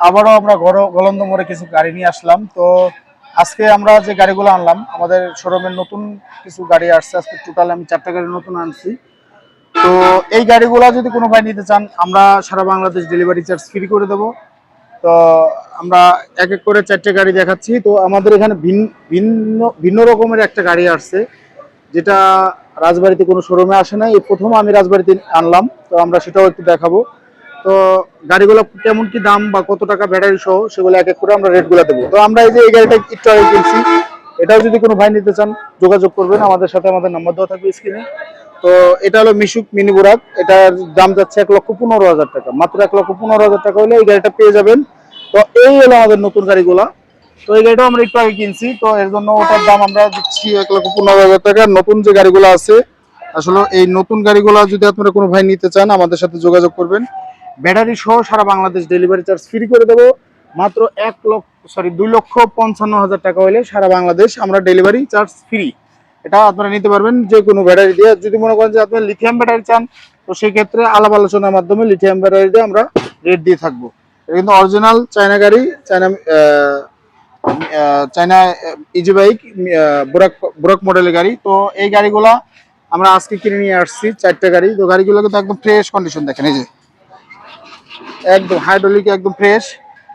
আবারও আমরা গলন্দ মোড়ে কিছু গাড়ি নিয়ে আসলাম। তো আজকে আমরা যে গাড়িগুলো আনলাম, আমাদের শোরুমের নতুন কিছু গাড়ি আসছে। আজকে টোটাল আমি চারটা গাড়ি নতুন আনছি। তো এই গাড়িগুলো যদি কোনো ভাই নিতে চান, আমরা সারা বাংলাদেশ ডেলিভারি চার্জ ফ্রি করে দেবো। তো আমরা এক এক করে চারটে গাড়ি দেখাচ্ছি। তো আমাদের এখানে ভিন- ভিন্ন ভিন্ন রকমের একটা গাড়ি আসছে, যেটা রাজবাড়িতে কোনো শোরুমে আসে না এই প্রথম আমি রাজবাড়িতে আনলাম। তো আমরা সেটাও একটু দেখাবো। তো গাড়িগুলো কেমন কি দাম বা কত টাকা ব্যাটারি সহ সেগুলো এক এক করে আমরা রেটগুলো দেবো। তো আমরা এই যে এই গাড়িটা একটু আগে কিনছি, এটাও যদি কোনো ভাই নিতে চান, যোগাযোগ করবেন। আমাদের সাথে আমাদের নাম্বার দেওয়া থাকবে স্ক্রিনে তো এটা হলো মিশুক মিনি বুরাক এটার দাম যাচ্ছে এক লক্ষ পনেরো হাজার টাকা। মাত্র এক লক্ষ পনেরো হাজার টাকা হলে এই গাড়িটা পেয়ে যাবেন। তো এই হলো আমাদের নতুন গাড়িগুলা। তো এই গাড়িটাও আমরা একটু আগে কিনছি। তো এর জন্য ওটার দাম আমরা দিচ্ছি এক লক্ষ পনেরো হাজার টাকা। নতুন যে গাড়িগুলো আছে, আসলে এই নতুন গাড়িগুলো যদি আপনারা কোনো ভাই নিতে চান, আমাদের সাথে যোগাযোগ করবেন। ব্যাটারি সহ সারা বাংলাদেশ ডেলিভারি চার্জ ফ্রি করে দেবো। মাত্র এক লক্ষ সরি দুই লক্ষ পঞ্চান্ন হাজার টাকা হলে সারা বাংলাদেশ আমরা ডেলিভারি চার্জ ফ্রি। এটা আপনারা নিতে পারবেন যে কোনো ব্যাটারি দিয়ে। যদি মনে করেন যে আপনি লিথিয়াম ব্যাটারি চান, তো সেই ক্ষেত্রে আলাপ আলোচনার মাধ্যমে লিথিয়াম ব্যাটারি দিয়ে আমরা রেট দিয়ে থাকব। এটা কিন্তু অরিজিনাল চায়না গাড়ি চায়না চায়না ইজি বাইক বুরাক বুরাক মডেলের গাড়ি। তো এই গাড়িগুলা আমরা আজকে কিনে নিয়ে আসছি, চারটে গাড়ি। তো গাড়িগুলো কিন্তু একদম ফ্রেশ কন্ডিশন দেখেন, এই যে। একদম হাইড্রোলিক একদম ফ্রেশ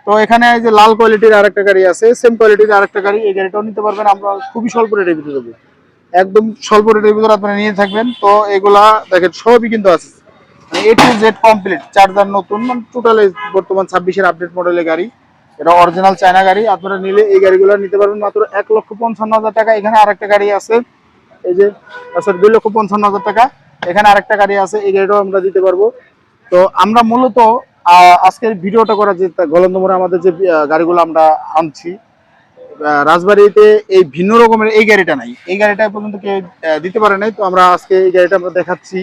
তো এখানে যে লাল কোয়ালিটির আরেকটা গাড়ি আছে সেম কোয়ালিটির আরেকটা গাড়ি, এই গাড়িটাও নিতে পারবেন। আমরা খুবই স্বল্প রেটের ভিতরে দেবো। একদম স্বল্প রেটের ভিতরে আপনারা নিয়ে থাকবেন। তো এগুলা দেখেন, সবই কিন্তু আছে। A to Z complete charger নতুন মানে টোটালি বর্তমান ছাব্বিশের আপডেট মডেলের গাড়ি। এটা অরিজিনাল চায়না গাড়ি। আপনারা নিলে এই গাড়িগুলো নিতে পারবেন মাত্র এক লক্ষ পঞ্চান্ন হাজার টাকা। এখানে আরেকটা গাড়ি আছে, এই যে সরি দুই লক্ষ পঞ্চান্ন হাজার টাকা। এখানে আরেকটা গাড়ি আছে, এই গাড়িটাও আমরা দিতে পারব। তো আমরা মূলত আজকের ভিডিওটা করা যে গলন্দমোড়ে আমাদের যে গাড়িগুলো আমরা আনছি রাজবাড়িতে এই ভিন্ন রকমের এই গাড়িটা নাই। এই গাড়িটা পর্যন্ত কেউ দিতে পারে নাই, তো আমরা আজকে এই গাড়িটা আমরা দেখাচ্ছি।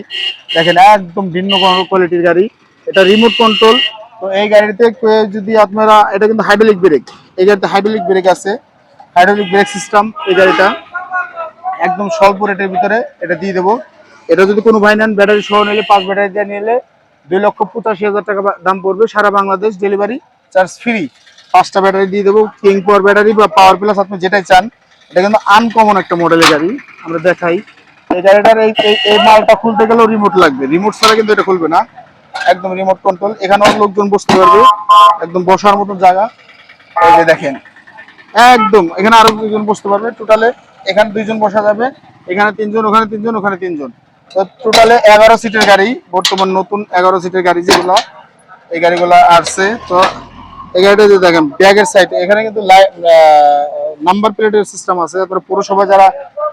দেখেন, একদম ভিন্ন কোয়ালিটির গাড়ি। এটা রিমোট কন্ট্রোল তো এই গাড়িতে যদি আপনারা, এটা কিন্তু হাইড্রোলিক ব্রেক এই গাড়িতে হাইড্রোলিক ব্রেক আছে। হাইড্রোলিক ব্রেক সিস্টেম এই গাড়িটা। একদম স্বল্প রেটের ভিতরে এটা দিয়ে দেবো। এটা যদি কোনো ভাই নেন ব্যাটারি সহ নিলে পাঁচ ব্যাটারি দিয়ে নিলে দুই লক্ষ পঁচাশি হাজার টাকা দাম পড়বে। সারা বাংলাদেশ ডেলিভারি চার্জ ফ্রি পাঁচটা ব্যাটারি দিয়ে দেবো। কিং পাওয়ার ব্যাটারি বা পাওয়ার প্লাস আপনি যেটাই চান। এটা কিন্তু আনকমন একটা মডেলের গাড়ি। আমরা দেখাই। এই গাড়িটার এই এই- মালটা খুলতে গেলেও রিমোট লাগবে। রিমোট ছাড়া কিন্তু এটা খুলবে না। একদম রিমোট কন্ট্রোল এখানেও লোকজন বসতে পারবে। একদম বসার মতো জায়গা। এই যে দেখেন। একদম। এখানে আরও দুজন বসতে পারবে। টোটালে এখানে দুইজন বসা যাবে। এখানে তিনজন, ওখানে তিনজন ওখানে তিনজন। টোটালে এগারো সিটের গাড়ি, বর্তমান নতুন এগারো সিটের গাড়ি যেগুলো, এই গাড়িগুলো আসছে। তো এই গাড়িটা যে দেখেন, ব্যাগের সাইড এখানে কিন্তু নাম্বার প্লেটের সিস্টেম আছে। তারপরে পৌরসভা যারা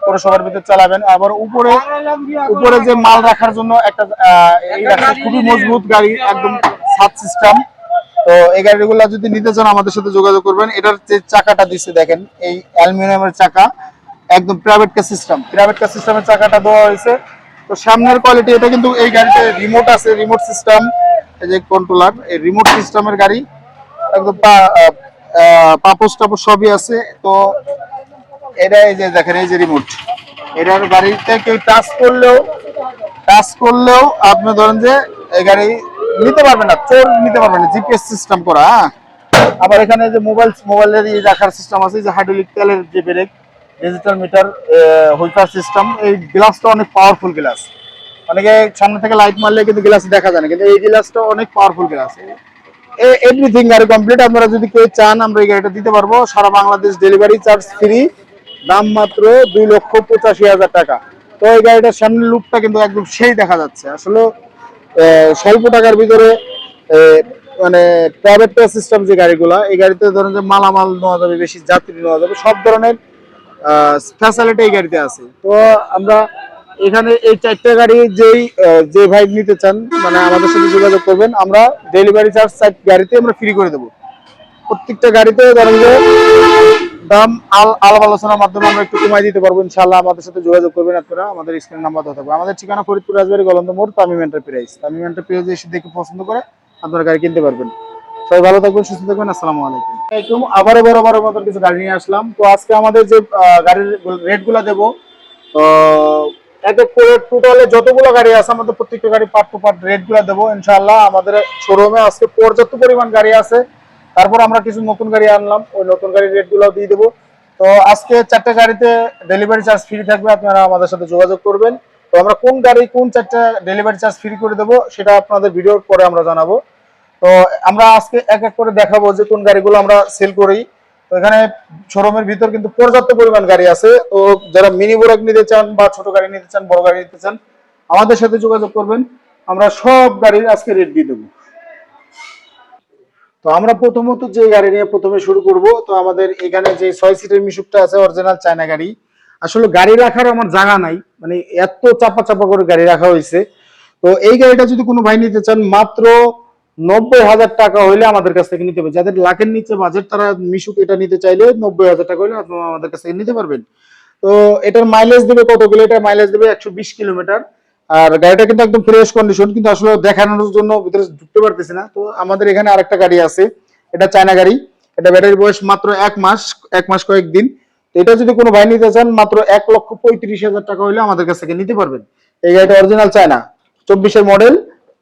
পৌরসভার ভিতরে চালাবেন, আবার উপরে উপরে যে মাল রাখার জন্য একটা এই খুবই মজবুত গাড়ি, একদম সাত সিস্টেম তো এই গাড়িগুলো যদি নিতে চান, আমাদের সাথে যোগাযোগ করবেন। এটার যে চাকাটা দিচ্ছে দেখেন, এই অ্যালুমিনিয়ামের চাকা, একদম private car system private car সিস্টেমের চাকাটা দেওয়া হয়েছে। তো সামনের কোয়ালিটি এটা কিন্তু এই গাড়িতে রিমোট আছে রিমোট সিস্টেম এই যে কন্ট্রোলার এই রিমোট সিস্টেমের গাড়ি, একদম পাপোস টাপোস সবই আছে। তো এটা এই যে দেখেন, এই যে রিমোট এটার গাড়িতে কেউ টাচ করলেও টাচ করলেও আপনি ধরেন যে এই গাড়ি নিতে পারবেন না, চোর নিতে পারবেন না জিপিএস সিস্টেম করা হ্যাঁ। আবার এখানে যে মোবাইল মোবাইলের রাখার সিস্টেম আছে যে হাইড্রোলিক তেলের যে brake digital meter wiper system এই গ্লাসটা অনেক পাওয়ারফুল গ্লাস অনেকে সামনে থেকে লাইট মারলে কিন্তু গ্লাস দেখা যায় না, কিন্তু এই গ্লাসটা অনেক পাওয়ারফুল গ্লাস এভরিথিং গাড়ি কমপ্লিট আপনারা যদি কেউ চান, আমরা এই গাড়িটা দিতে পারব। সারা বাংলাদেশ ডেলিভারি চার্জ ফ্রি দাম মাত্র দুই লক্ষ পঁচাশি হাজার টাকা। তো এই গাড়িটার সামনের লুকটা কিন্তু একদম সেই দেখা যাচ্ছে। আসলে স্বল্প টাকার ভিতরে মানে প্রাইভেট সিস্টেম যে গাড়িগুলা, এই গাড়িতে ধরেন যে মালামাল নেওয়া যাবে, বেশি যাত্রী নেওয়া যাবে, সব ধরনের ফ্যাসিলিটি এই গাড়িতে আছে। তো আমরা এখানে এই চারটে গাড়ি যেই যে ভাই নিতে চান মানে আমাদের সাথে যোগাযোগ করবেন, আমরা ডেলিভারি চার্জ গাড়িতে আমরা ফ্রি করে দেবো। প্রত্যেকটা গাড়িতে ধরেন যে দাম আল- আলাপ আলোচনার মাধ্যমে আমরা একটু কমাই দিতে পারব ইনশাল্লাহ আমাদের সাথে যোগাযোগ করবেন আপনারা, আমাদের স্ক্রিন নাম্বার থাকবে। আমাদের ঠিকানা ফরিদপুর রাজবাড়ি, গলন্দ মোড়, তামিম এন্টারপ্রাইজ তামিম এন্টারপ্রাইজ এসে দেখে পছন্দ করে, আপনারা গাড়ি কিনতে পারবেন। সবাই ভালো থাকবেন, সুস্থ থাকবেন, আসসালামু আলাইকুম। কিছু গাড়ি নিয়ে আসলাম। তো আজকে আমাদের যে গাড়ির রেটগুলা দেবো করে টোটালে যতগুলো গাড়ি আছে, আমাদের প্রত্যেকটা গাড়ি পার্ট দেবো ইনশাল্লাহ আমাদের শোরুমে আজকে পর্যাপ্ত পরিমাণ গাড়ি আছে। তারপর আমরা কিছু নতুন গাড়ি আনলাম, ওই নতুন গাড়ির রেটগুলো দিয়ে দেবো। তো আজকে চারটে গাড়িতে ডেলিভারি চার্জ ফ্রি থাকবে, আপনারা আমাদের সাথে যোগাযোগ করবেন। তো আমরা কোন গাড়ি কোন চারটা ডেলিভারি চার্জ ফ্রি করে দেবো, সেটা আপনাদের ভিডিওর পরে আমরা জানাব। তো আমরা আজকে এক এক করে দেখাবো যে কোন গাড়িগুলো আমরা সেল করি। তো এখানে শোরুমের ভিতর কিন্তু পর্যাপ্ত পরিমাণ গাড়ি আছে। তো যারা মিনি বোরাক নিতে চান বা ছোট গাড়ি নিতে চান, বড় গাড়ি নিতে চান, আমাদের সাথে যোগাযোগ করবেন। আমরা সব গাড়ির আজকে রেট দিয়ে দেবো। তো আমরা প্রথমত যে গাড়ি নিয়ে প্রথমে শুরু করব, তো আমাদের এখানে যে ছয় সিটের মিশুকটা আছে অরিজিনাল চায়না গাড়ি। আসলে গাড়ি রাখার আমার জায়গা নাই মানে এত চাপা চাপা করে গাড়ি রাখা হয়েছে। তো এই গাড়িটা যদি কোনো ভাই নিতে চান, মাত্র নব্বই হাজার টাকা হইলে আমাদের কাছ থেকে নিতে পারবে। যাদের লাখের নিচে বাজেট তারা মিশুক এটা নিতে চাইলে নব্বই হাজার টাকা হইলে আমাদের কাছ থেকে নিতে পারবেন। তো এটার মাইলেজ দেবে কতগুলো? এটার মাইলেজ দেবে একশো বিশ কিলোমিটার। আর গাড়িটা কিন্তু একদম ফ্রেশ কন্ডিশন কিন্তু আসলে দেখানোর জন্য ভিতরে ঢুকতে পারতেছি না। তো আমাদের এখানে আরেকটা গাড়ি আছে, এটা চায়না গাড়ি। এটা ব্যাটারি বয়স মাত্র এক মাস এক মাস কয়েকদিন। তো এটা যদি কোনো ভাই নিতে চান, মাত্র এক লক্ষ পঁয়ত্রিশ হাজার টাকা হলে আমাদের কাছ থেকে নিতে পারবেন। এই গাড়িটা অরিজিনাল চায়না, চব্বিশের মডেল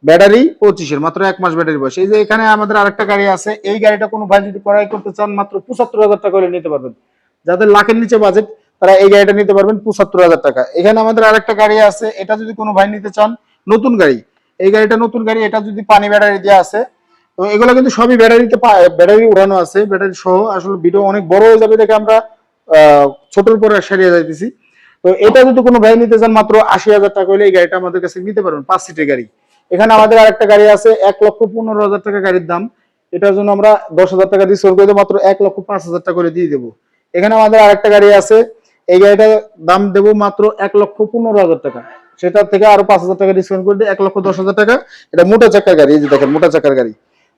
ব্যাটারি পঁচিশের, মাত্র এক মাস ব্যাটারি বয়স। এই যে এখানে আমাদের আরেকটা গাড়ি আছে, এই গাড়িটা কোনো ভাই যদি ক্রয় করতে চান, মাত্র পঁচাত্তর হাজার টাকা হলে নিতে পারবেন। যাদের লাখের নিচে বাজেট তারা এই গাড়িটা নিতে পারবেন পঁচাত্তর হাজার টাকা। এখানে আমাদের আরেকটা গাড়ি আছে, এটা যদি কোনো ভাই নিতে চান, নতুন গাড়ি। এই গাড়িটা নতুন গাড়ি, এটা যদি পানি ব্যাটারি দেওয়া আছে, তো এগুলো কিন্তু সবই ব্যাটারিতে ব্যাটারি উড়ানো আছে, ব্যাটারি সহ। আসলে ভিডিও অনেক বড় হয়ে যাবে দেখে আমরা ছোটর পরে সারিয়ে যাইতেছি। তো এটা যদি কোনো ভাই নিতে চান, মাত্র আশি হাজার টাকা হলে এই গাড়িটা আমাদের কাছে নিতে পারবেন, পাঁচ সিটের গাড়ি। এখানে আমাদের আরেকটা গাড়ি আছে এক লক্ষ পনেরো হাজার টাকা গাড়ির দাম। এটার জন্য আমরা দশ হাজার টাকা ডিসকাউন্ট করে দেবো, মাত্র এক লক্ষ পাঁচ হাজার টাকা করে দিয়ে দেবো। এখানে আমাদের আরেকটা গাড়ি আছে এই গাড়িটার দাম দেবো মাত্র এক লক্ষ পনেরো হাজার টাকা। সেটা থেকে আরও পাঁচ হাজার টাকা ডিসকাউন্ট করে দিয়ে এক লক্ষ দশ হাজার টাকা। এটা মোটা চাকার গাড়ি এই যে দেখেন মোটা চাকার গাড়ি।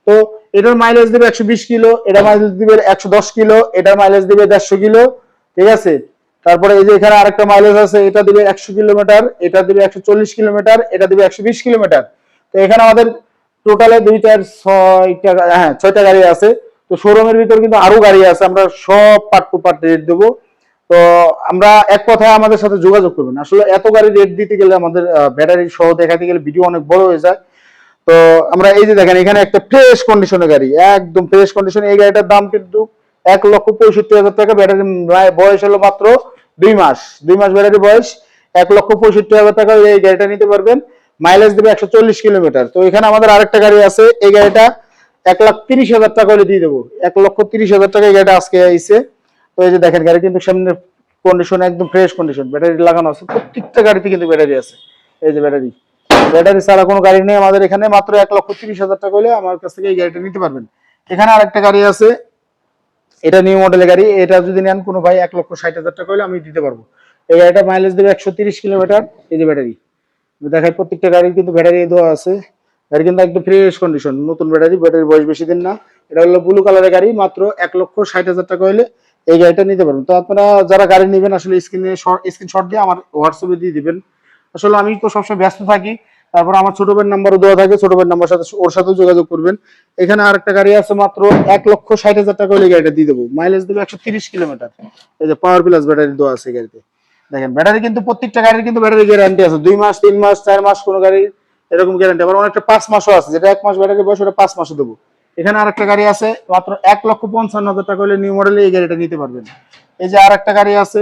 তো এটার মাইলেজ দিবে একশো বিশ কিলো এটা মাইলেজ দিবে একশো দশ কিলো এটার মাইলেজ দিবে দেড়শো কিলো ঠিক আছে? তারপরে এই যে এখানে আরেকটা মাইলেজ আছে, এটা দিবে একশো কিলোমিটার, এটা দিবে একশো চল্লিশ কিলোমিটার, এটা দিবে একশো বিশ কিলোমিটার। তো এখানে আমাদের টোটালে দুইটার ছয়টা হ্যাঁ ছয়টা গাড়ি আছে। তো শোরুমের ভিতর কিন্তু আরও গাড়ি আছে, আমরা সব পার্ট টু পার্ট রেট দেবো। তো আমরা এক কথায় আমাদের সাথে যোগাযোগ করবেন। আসলে এত গাড়ি রেট দিতে গেলে আমাদের ব্যাটারি সহ দেখাতে গেলে ভিডিও অনেক বড় হয়ে যায়। তো আমরা এই যে দেখেন, এখানে একটা ফ্রেশ কন্ডিশনের গাড়ি, একদম ফ্রেশ কন্ডিশন এই গাড়িটার দাম কিন্তু এক লক্ষ পঁয়ষট্টি হাজার টাকা। ব্যাটারি বয়স হলো মাত্র দুই মাস দুই মাস ব্যাটারি বয়স এক লক্ষ পঁয়ষট্টি হাজার টাকা, এই গাড়িটা নিতে পারবেন। মাইলেজ দেবে একশো চল্লিশ কিলোমিটার তো এখানে আমাদের আরেকটা গাড়ি আছে, এই গাড়িটা এক লাখ তিরিশ হাজার টাকা করে দিয়ে দেবো। এক লক্ষ তিরিশ হাজার টাকা এই গাড়িটা আজকে আইছে। তো এই যে দেখেন, গাড়ি কিন্তু সামনে কন্ডিশন একদম ফ্রেশ কন্ডিশন ব্যাটারি লাগানো আছে, প্রত্যেকটা গাড়িতে কিন্তু ব্যাটারি আছে। এই যে ব্যাটারি ব্যাটারি ছাড়া কোনো গাড়ি নেই আমাদের এখানে, মাত্র এক লক্ষ তিরিশ হাজার টাকা হলে আমার কাছ থেকে এই গাড়িটা নিতে পারবেন। এখানে আরেকটা গাড়ি আছে এটা নিউ মডেলের গাড়ি, এটা যদি নেন কোনো ভাই এক লক্ষ ষাট হাজার টাকা হলে আমি দিতে পারব। এই গাড়িটা মাইলেজ দেবে একশো তিরিশ কিলোমিটার, এই যে ব্যাটারি দেখাই প্রত্যেকটা গাড়ির কিন্তু ব্যাটারি দেওয়া আছে। গাড়ি কিন্তু একদম ফ্রেশ কন্ডিশন নতুন ব্যাটারি ব্যাটারি বয়স বেশি দিন না। এটা হলো ব্লু কালারের গাড়ি, মাত্র এক লক্ষ ষাট হাজার টাকা হলে এই গাড়িটা নিতে পারবেন। তো আপনারা যারা গাড়ি নেবেন, আসলে স্ক্রিনে স্ক্রিনশট দিয়ে আমার হোয়াটসঅ্যাপে দিয়ে দিবেন। আসলে আমি তো সবসময় ব্যস্ত থাকি তারপর আমার ছোট ভাইয়ের নাম্বারও দেওয়া থাকে, ছোট ভাইয়ের নাম্বার সাথে ওর সাথেও যোগাযোগ করবেন। এখানে আরেকটা গাড়ি আছে মাত্র এক লক্ষ ষাট হাজার টাকা হলে গাড়িটা দিয়ে দেবো। মাইলেজ দেবে একশো তিরিশ কিলোমিটার। এই যে পাওয়ার প্লাস ব্যাটারি দেওয়া আছে গাড়িতে। দেখেন ব্যাটারি কিন্তু প্রত্যেকটা গাড়ির কিন্তু ব্যাটারি গ্যারান্টি আছে। দুই মাস, তিন মাস, চার মাস কোনো গাড়ির এরকম গ্যারান্টি আবার অনেকটা পাঁচ মাসও আছে। যেটা এক মাস ব্যাটারি বয়স, ওটা পাঁচ মাসও দেবো। এখানে আরেকটা গাড়ি আছে, মাত্র এক লক্ষ পঞ্চান্ন হাজার টাকা হলে নিউ মডেলে এই গাড়িটা নিতে পারবেন। এই যে আরেকটা গাড়ি আছে,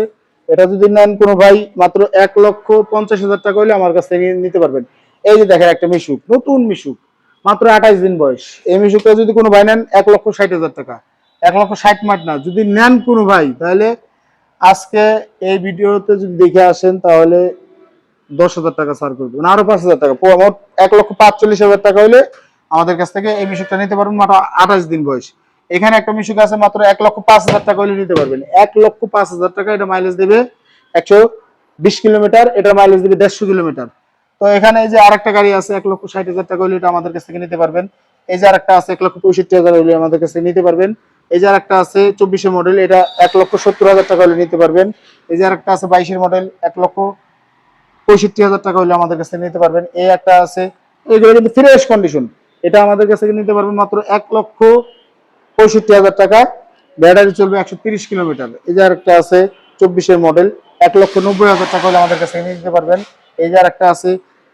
এটা যদি নেন কোনো ভাই, মাত্র এক লক্ষ পঞ্চাশ হাজার টাকা হলে আমার কাছ থেকে নিতে পারবেন। এই যে দেখেন একটা মিশুক, নতুন মিশুক, মাত্র আঠাইশ দিন বয়স। এই মিশুকটা যদি কোনো ভাই নেন, এক লক্ষ ষাট হাজার টাকা। এক লক্ষ ষাট মাঠ না, যদি নেন কোনো ভাই, তাহলে আজকে এই ভিডিওতে যদি দেখে আসেন, তাহলে দশ হাজার টাকা ছাড় করে দেবেন আরও পাঁচ হাজার টাকা। মোট এক লক্ষ পাঁচচল্লিশ হাজার টাকা হলে আমাদের কাছ থেকে এই মিশুকটা নিতে পারবেন মাত্র আঠাশ দিন বয়স। এখানে একটা মিশুক আছে, মাত্র এক লক্ষ পাঁচ হাজার টাকা হলে নিতে পারবেন। এক লক্ষ পাঁচ হাজার টাকা এটা মাইলেজ দেবে একশো বিশ কিলোমিটার, এটা মাইলেজ দেবে দেড়শো কিলোমিটার। তো এখানে এই যে আরেকটা গাড়ি আছে, এক লক্ষ ষাট হাজার টাকা এটা আমাদের কাছ থেকে নিতে পারবেন। এই যে আরেকটা আছে, এক লক্ষ পঁয়ষট্টি হাজার হলে আমাদের কাছে নিতে পারবেন। এই যে আরেকটা আছে চব্বিশের মডেল, এটা এক লক্ষ সত্তর হাজার টাকা হলে নিতে পারবেন। এই যে আরেকটা আছে, বাইশের মডেল, এক লক্ষ পঁয়ষট্টি হাজার টাকা হলে আমাদের কাছ নিতে পারবেন। এই একটা আছে, এগুলো কিন্তু ফ্রেশ কন্ডিশন এটা আমাদের কাছ নিতে পারবেন মাত্র এক লক্ষ পঁয়ষট্টি হাজার টাকা। ব্যাটারি চলবে একশো তিরিশ কিলোমিটার। এই যে আরেকটা আছে, চব্বিশের মডেল এক লক্ষ নব্বই হাজার টাকা হলে আমাদের কাছে নিতে পারবেন। এই যে আরেকটা আছে,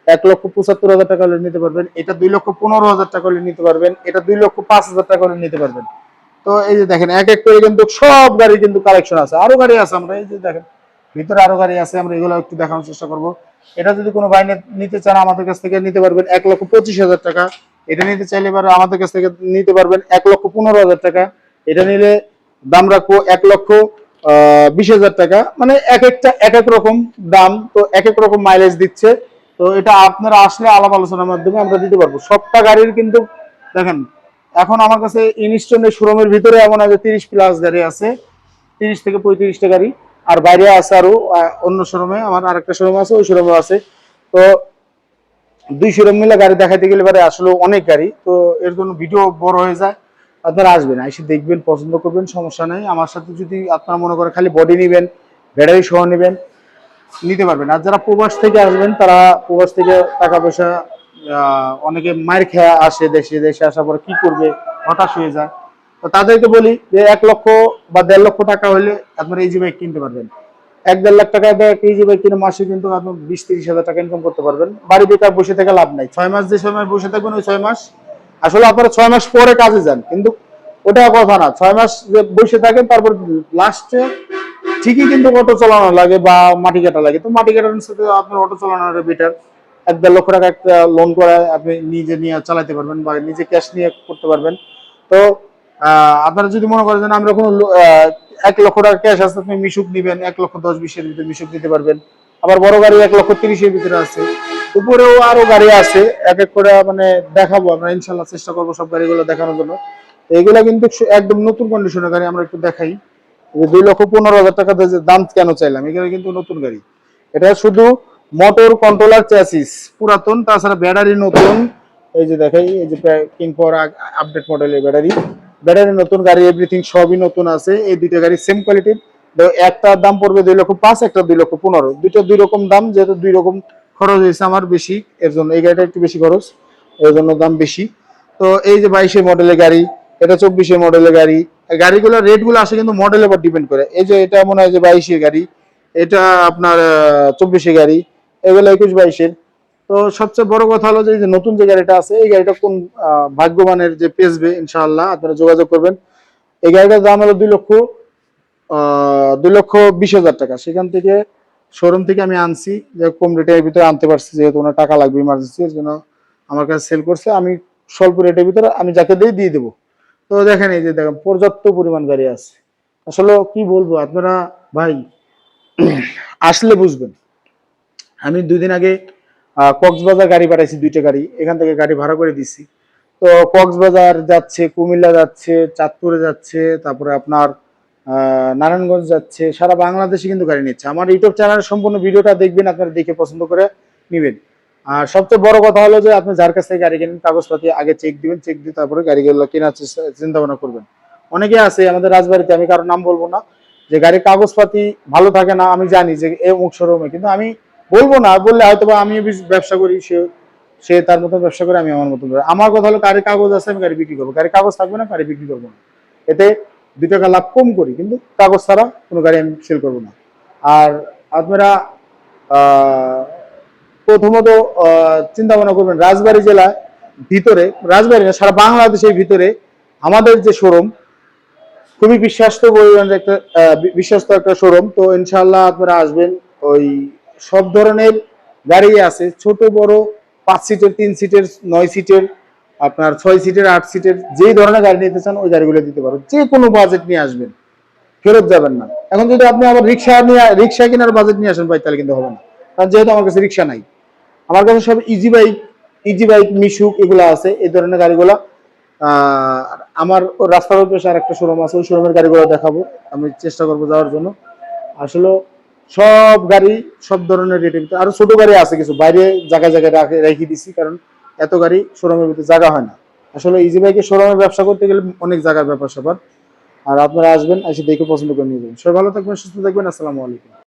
এক লক্ষ পঁচাত্তর হাজার টাকা হলে নিতে পারবেন। এটা দুই লক্ষ পনেরো হাজার টাকা হলে নিতে পারবেন। এটা দুই লক্ষ পাঁচ হাজার টাকা হলে নিতে পারবেন। তো এই যে দেখেন, এক এক করে কিন্তু সব গাড়ি কিন্তু কালেকশন আছে। আরও গাড়ি আছে আমরা, এই যে দেখেন, ভিতরে আরও গাড়ি আছে, আমরা এগুলো একটু দেখানোর চেষ্টা করব। এটা যদি কোনো ভাই নিতে চান আমাদের কাছ থেকে নিতে পারবেন এক লক্ষ পঁচিশ হাজার টাকা। এটা নিতে চাইলে এবার আমাদের কাছ থেকে নিতে পারবেন এক লক্ষ পনেরো হাজার টাকা। এটা নিলে দাম রাখব এক লক্ষ বিশ হাজার টাকা। মানে এক একটা, এক এক রকম দাম, তো এক এক রকম মাইলেজ দিচ্ছে। তো এটা আপনারা আসলে আলাপ আলোচনার মাধ্যমে আমরা দিতে পারব। সবটা গাড়ির কিন্তু, দেখেন, এখন আমার কাছে ইনস্টনের শোরুমের ভিতরে এমন আছে, তিরিশ প্লাস গাড়ি আছে। তিরিশ থেকে পঁয়ত্রিশটা গাড়ি। আর বাইরে আছে আরও অন্য শোরুমে আমার আরেকটা শোরুম আছে, ওই শোরুমে আছে। তো দুই শোরুম মিলে গাড়ি দেখাতে গেলে পরে আসলে অনেক গাড়ি। তো এর জন্য ভিডিও বড় হয়ে যায়। আপনারা আসবেন, এসে দেখবেন, পছন্দ করবেন, সমস্যা নেই। আমার সাথে যদি আপনারা মনে করেন খালি বডি নেবেন ব্যাটারি সহ নেবেন, নিতে পারবেন। আর যারা প্রবাস থেকে আসবেন, তারা প্রবাস থেকে টাকা পয়সা অনেকে মায়ের খেয়া আসে দেশে দেশে আসার পরে কি করবে, হতাশ হয়ে যায়। তো তাদেরকে বলি যে এক লক্ষ বা দেড় লক্ষ টাকা হলে আপনারা ইজি বাইক কিনতে পারবেন। এক দেড় লাখ টাকা দিয়ে একটা ইজি বাইক কিনে মাসে কিন্তু আপনি বিশ, তিরিশ হাজার টাকা ইনকাম করতে পারবেন। বাড়ি বেকার বসে থেকে লাভ নাই। ছয় মাস যে সময় বসে থাকবেন, ওই ছয় মাস আসলে আপনারা ছয় মাস পরে কাজে যান, কিন্তু ওটা কথা না। ছয় মাস যে বসে থাকেন, তারপর লাস্টে ঠিকই কিন্তু অটো চালানো লাগে বা মাটি কাটা লাগে। তো মাটি কাটানোর সাথে আপনার অটো চালানোর বেটার এক দেড় লক্ষ টাকা একটা লোন করে আপনি নিজে নিয়ে চালাতে পারবেন বা নিজে ক্যাশ নিয়ে করতে পারবেন। তো আপনারা যদি মনে করেন আমরা কোনো এক লক্ষ টাকা ক্যাশ আছে, আপনি মিশুক নিবেন, এক লক্ষ দশ বিশের ভিতরে মিশুক দিতে পারবেন। আবার বড় গাড়ি এক লক্ষ তিরিশের ভিতরে আছে। উপরেও আরও গাড়ি আছে, এক এক করে মানে দেখাবো, আমরা ইনশাল্লাহ চেষ্টা করব সব গাড়িগুলো দেখানোর জন্য। এগুলা কিন্তু একদম নতুন কন্ডিশনের গাড়ি আমরা একটু দেখাই। দুই লক্ষ পনেরো হাজার টাকা দাম কেন চাইলাম এখানে কিন্তু নতুন গাড়ি। এটা শুধু মোটর কন্ট্রোলার চ্যাসিস পুরাতন, তাছাড়া ব্যাটারি নতুন। এই যে দেখাই এই যে কিং পাওয়ার আপডেট মডেলের ব্যাটারি ব্যাটারি নতুন, গাড়ি এভরিথিং সবই নতুন আছে। এই দুইটা গাড়ি সেম কোয়ালিটির একটার দাম পড়বে দুই লক্ষ পাঁচ, একটা দুই লক্ষ পনেরো। দুইটা দুই রকম দাম, যেহেতু দুই রকম খরচ হয়েছে আমার বেশি, এর জন্য এই গাড়িটা একটু বেশি খরচ, এর জন্য দাম বেশি। তো এই যে বাইশের মডেলের গাড়ি, এটা চব্বিশের মডেলের গাড়ি গাড়িগুলোর রেটগুলো আসে কিন্তু মডেলের উপর ডিপেন্ড করে। এই যে এটা মনে হয় যে বাইশের গাড়ি, এটা আপনার চব্বিশে গাড়ি, এগুলো একুশ বাইশের। তো সবচেয়ে বড় কথা হলো যে নতুন যে গাড়িটা আছে, এই গাড়িটা কোন ভাগ্যবানের যে পেসবে ইনশাআল্লাহ আপনারা যোগাযোগ করবেন। এই গাড়িটার দাম হলো দুই লক্ষ দুই লক্ষ বিশ হাজার টাকা। সেখান থেকে শোরুম থেকে আমি আনছি, যে কম রেটের ভিতরে আনতে পারছি, যেহেতু ওনার টাকা লাগবে ইমার্জেন্সি এর জন্য আমার কাছে সেল করছে। আমি স্বল্প রেটের ভিতরে আমি যাকে দিই দিয়ে দেবো। তো দেখেন এই যে দেখেন, পর্যাপ্ত পরিমাণ গাড়ি আছে। আসলে কি বলব, আপনারা ভাই, আসলে বুঝবেন। আমি দুই দিন আগে কক্সবাজার গাড়ি পাঠাইছি, দুইটা গাড়ি। এখান থেকে গাড়ি ভাড়া করে দিছি। তো কক্সবাজার যাচ্ছে, কুমিল্লা যাচ্ছে, চাঁদপুরে যাচ্ছে, তারপরে আপনার নারায়ণগঞ্জ যাচ্ছে, সারা বাংলাদেশে কিন্তু গাড়ি নিচ্ছে। আমার ইউটিউব চ্যানেলের সম্পূর্ণ ভিডিওটা দেখবেন, আপনারা দেখে পছন্দ করে নেবেন। আর সবচেয়ে বড় কথা হলো যে, আপনি যার কাছ থেকে গাড়ি কেনেন, কাগজপাতি আগে চেক দিবেন চেক দিয়ে তারপরে গাড়িগুলো কেনার চিন্তা ভাবনা করবেন। অনেকে আছে, আমাদের রাজবাড়িতে, আমি কারোর নাম বলব না, যে গাড়ির কাগজপাতি ভালো থাকে না, আমি জানি যে এ অমুক শোরুমে, কিন্তু আমি বলব না, বললে হয়তো বা আমি ব্যবসা করি, সে সে তার মতো ব্যবসা করে, আমি আমার মতো আমার কথা হলো, গাড়ির কাগজ আছে, আমি গাড়ি বিক্রি করব। গাড়ির কাগজ থাকবে না, গাড়ি বিক্রি করব না। এতে দুই টাকা লাভ কম করি, কিন্তু কাগজ ছাড়া কোনো গাড়ি আমি সেল করব না। আর আপনারা প্রথমত চিন্তা ভাবনা করবেন, রাজবাড়ী জেলা ভিতরে, রাজবাড়ী না, সারা বাংলাদেশের ভিতরে আমাদের যে শোরুম খুবই বিশ্বাস্ত পরিমাণের একটা বিশ্বস্ত একটা শোরুম তো ইনশাল্লাহ আপনারা আসবেন, ওই সব ধরনের গাড়ি আছে, ছোট, বড়, পাঁচ সিটের তিন সিটের নয় সিটের আপনার ছয় সিটের আট সিটের যেই ধরনের গাড়ি নিতে চান, ওই গাড়িগুলো দিতে পারো যে কোনো বাজেট নিয়ে আসবেন। ফেরত যাবেন না। এখন যদি আপনি আবার রিক্সা নিয়ে, রিক্সা কেনার বাজেট নিয়ে আসেন ভাই, তাহলে কিন্তু হবে না। কারণ যেহেতু আমার কাছে রিক্সা নাই। আমার কাছে সব easy bike easy bike Mishuk এগুলো আছে, এই ধরনের গাড়িগুলো। আমার রাস্তার উপরে আর একটা শোরুম আছে, ওই শোরুমের গাড়িগুলো দেখাবো। আমি চেষ্টা করব যাওয়ার জন্য। আসলে সব গাড়ি সব ধরনের ভিতরে, আরও ছোট গাড়ি আছে কিছু। বাইরে জায়গায় জায়গায় রেখে দিছি, কারণ এত গাড়ি শোরুমের ভিতরে জায়গা হয় না। আসলে ইজি বাইকের শোরুমে ব্যবসা করতে গেলে অনেক জায়গার ব্যাপার স্যাপার। আর আপনারা আসবেন, এসে দেখে পছন্দ করে নিয়ে যাবেন। সবাই ভালো থাকবেন, সুস্থ থাকবেন। আসসালামু আলাইকুম।